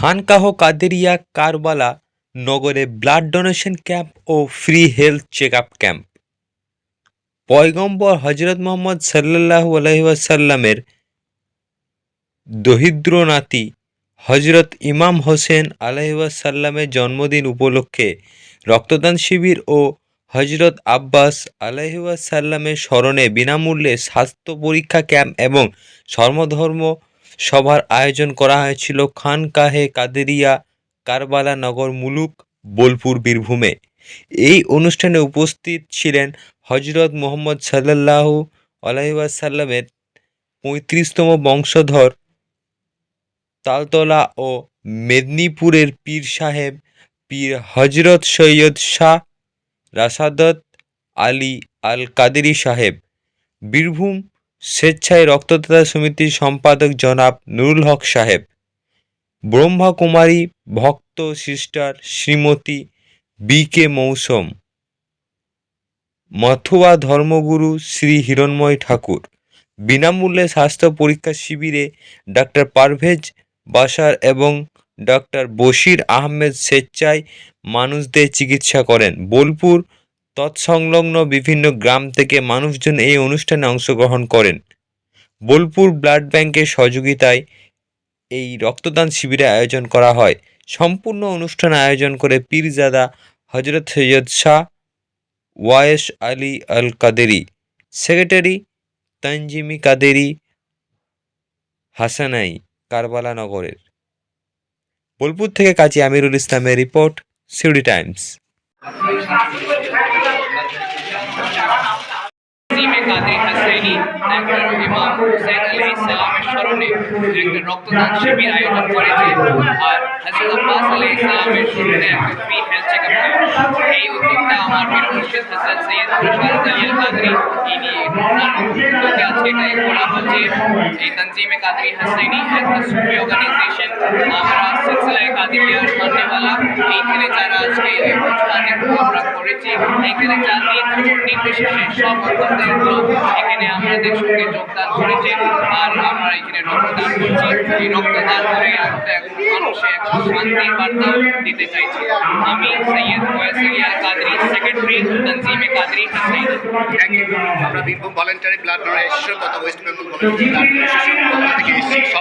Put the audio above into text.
খানকাহ কাদেরিয়া কারবালা নগরে blood donation camp ও free health check up camp. পয়গম্বর হজরত মোহাম্মদ সাল্লাল্লাহু আলাইহি ওয়াসাল্লামের দহিদ্র নাতি হজরত ইমাম হোসেন আলাইহি ওয়াসাল্লামের জন্মদিন উপলক্ষে রক্তদান শিবির ও হজরত আব্বাস আলাইহি ওয়াসাল্লামের স্মরণে বিনামূল্যে স্বাস্থ্য পরীক্ষা ক্যাম্প এবং সর্বধর্ম সভার আয়োজন করা হয়েছিল খানকাহে কাদেরিয়া কারবালা নগর মুলুক বোলপুর বীরভূমে। এই অনুষ্ঠানে উপস্থিত ছিলেন হজরত মোহাম্মদ সাল্লাল্লাহু আলাইহি ওয়াসাল্লামের পঁয়ত্রিশতম বংশধর তালতলা ও মেদিনীপুরের পীর সাহেব পীর হজরত সৈয়দ শাহ রাসাদত আলী আল কাদেরী সাহেব। বীরভূম স্বেচ্ছায় রক্তদাতা সমিতির সম্পাদক জনাব নুরুল হক সাহেব, ব্রহ্মাকুমারী ভক্ত সিস্টার শ্রীমতী বি কে মৌসুম, মথুয়া ধর্মগুরু শ্রী হিরণময় ঠাকুর, বিনামূল্যে স্বাস্থ্য পরীক্ষা শিবিরে ডাক্তার পারভেজ বাসার এবং ডক্টর বশির আহমেদ স্বেচ্ছায় মানুষদের চিকিৎসা করেন। বোলপুর তৎসংলগ্ন বিভিন্ন গ্রাম থেকে মানুষজন এই অনুষ্ঠানে অংশগ্রহণ করেন। বোলপুর ব্লাড ব্যাংকের সহযোগিতায় এই রক্তদান শিবিরের আয়োজন করা হয়। সম্পূর্ণ অনুষ্ঠান আয়োজন করে পীরজাদা হজরত সৈয়দ শাহ ওয়ায়েস আলী আল কাদেরি সেক্রেটারি তঞ্জিমি কাদেরি হাসানাই কারবালা নগরের। বোলপুর থেকে কাজী আমিরুল ইসলামের রিপোর্ট, সিউড়ি টাইমস। জিমে শ্রেণি হাসাইনি একজন ইমাম হুসেন আলী ইসলামের স্মরণে একটা রক্তদান শিবির আয়োজন করেছে। আর হাজরত আব্বাস আলাইহিস সালামের স্মরণে একটা ফ্রি হেলথ চেকআপ ক্যাম্প এই উদ্যোগটা আমার পীর মুর্শিদ হযরত সৈয়দ রশাদ আলী আল কাদরি ইনি ওনার উদ্যোগে আজকে এটা করা হচ্ছে এই তনজিমে কাদরি হাসাইনি একটা সুফি অর্গানাইজেশন আমরা সিলসিলায় কাদিরিয়ার মাননেওয়ালা এইখানে যারা আজকে এই অনুষ্ঠানে আমরা করেছি এইখানে জাতি ধর্ম নির্বিশেষে সব ভক্তদের লোক এখানে আমাদের সঙ্গে যোগদান করেছে আর আমরা এখানে রক্তদান করছি এই রক্তদান করে আমরা এখন মানুষে একটা শান্তির বার্তা দিতে চাইছি আমি Syed ওয়াসিয়াল Qadri secretary তনজিমে Qadri Hasaini thank you আমরা বীরভূম ভলেন্টারি ব্লাড ডোনেশন তথা West Bengal community blood donation থেকে এসেছি সব